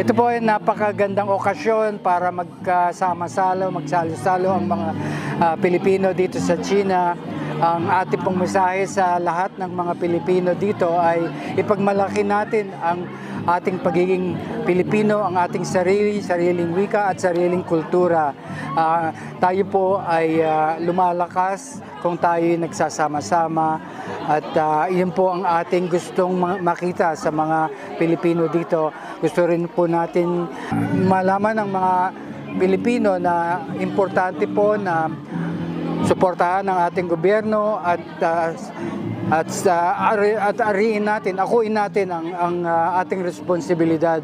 Ito po ay napakagandang okasyon para magkasama-salo, magsalo-salo ang mga ah, Pilipino dito sa China. Ang ating pong mensahe sa lahat ng mga Pilipino dito ay ipagmalaki natin ang ating pagiging Pilipino, ang ating sarili, sariling wika at sariling kultura. Ah, tayo po ay ah, lumalakas kung tayo nagsasama-sama at ah, iyon po ang ating gustong ma- makita sa mga Pilipino dito. Gusto rin po natin malaman ng mga Pilipino na importante po na suportahan ng ating gobyerno at ah, at sa at ariin natin, akuin natin ang ang ah, ating responsibilidad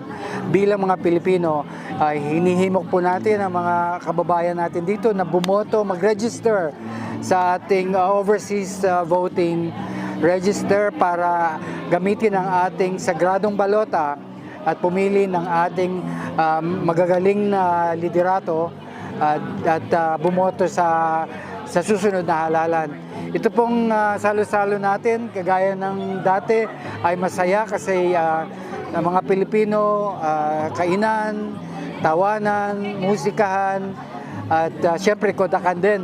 bilang mga Pilipino. Ay hinihimok po natin ang mga kababayan natin dito na bumoto, mag-register sa ating ah, overseas ah, voting register para gamitin ang ating sagradong balota at pumili ng ating ah, magagaling na liderato at, at ah, bumoto sa sa susunod na halalan. Ito pong ah, salo-salo natin, kagaya ng dati, ay masaya kasi ang mga Pilipino, ah, kainan, tawanan, musikahan, at ah, syempre kodakan din.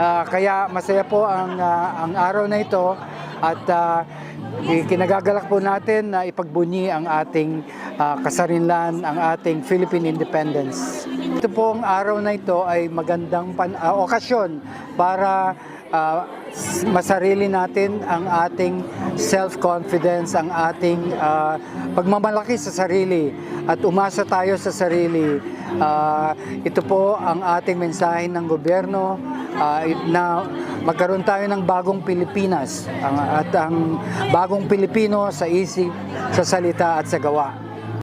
Ah, kaya masaya po ang, ah, ang araw na ito at ah, kinagagalak po natin na ipagbunyi ang ating ah, kasarinlan, ang ating Philippine independence. Ito pong araw na ito ay magandang pan, ah, okasyon para s- masarili natin ang ating self-confidence, ang ating ah, pagmamalaki sa sarili at umasa tayo sa sarili. Ah, ito po ang ating mensahe ng gobyerno ah, na magkaroon tayo ng bagong Pilipinas ang, at ang bagong Pilipino sa isip, sa salita at sa gawa.